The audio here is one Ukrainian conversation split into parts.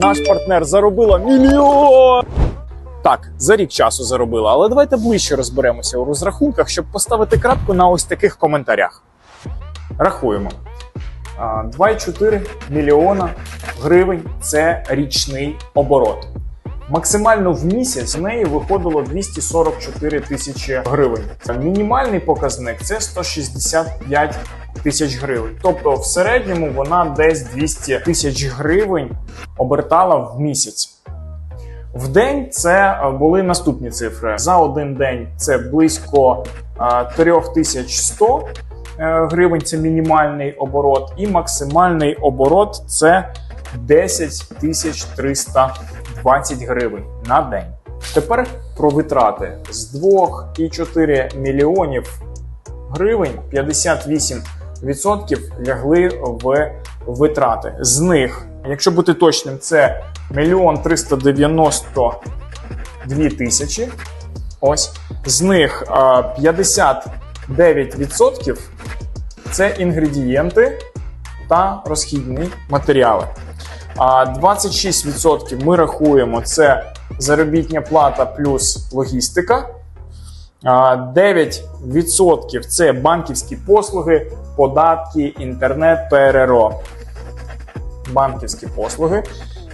Наш партнер заробила мільйон. Так, за рік часу заробила, але давайте ближче розберемося у розрахунках, щоб поставити крапку на ось таких коментарях. Рахуємо. 2,4 мільйона гривень це річний оборот. Максимально в місяць з неї виходило 244 тисячі гривень. Мінімальний показник це 165 тисяч гривень. Тобто, в середньому вона десь 200 тисяч гривень обертала в місяць. В день це е, були наступні цифри. За один день це близько е, 3100 е, гривень. Це мінімальний оборот, і максимальний оборот це 10 320 гривень на день. Тепер про витрати з 2,4 мільйонів гривень 58% лягли в витрати. З них, якщо бути точним, це 1 392 тисячі. Ось з них 59% це інгредієнти та розхідні матеріали. А 26% ми рахуємо це заробітня плата плюс логістика. А 9% це банківські послуги, податки, інтернет, ПРРО. Банківські послуги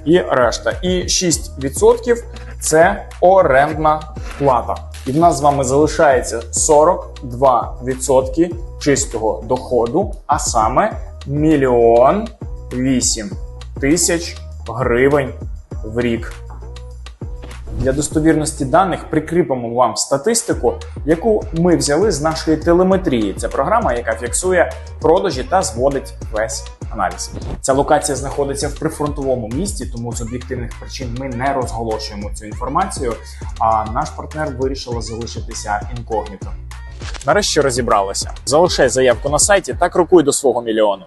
і решта. І 6% це орендна плата. І в нас з вами залишається 42% чистого доходу, а саме мільйон вісім тисяч гривень в рік. Для достовірності даних прикріпимо вам статистику, яку ми взяли з нашої телеметрії. Це програма, яка фіксує продажі та зводить весь аналіз. Ця локація знаходиться в прифронтовому місті, тому з об'єктивних причин ми не розголошуємо цю інформацію. А наш партнер вирішила залишитися інкогніто. Нарешті розібралися. Залишай заявку на сайті та крокуй до свого мільйону.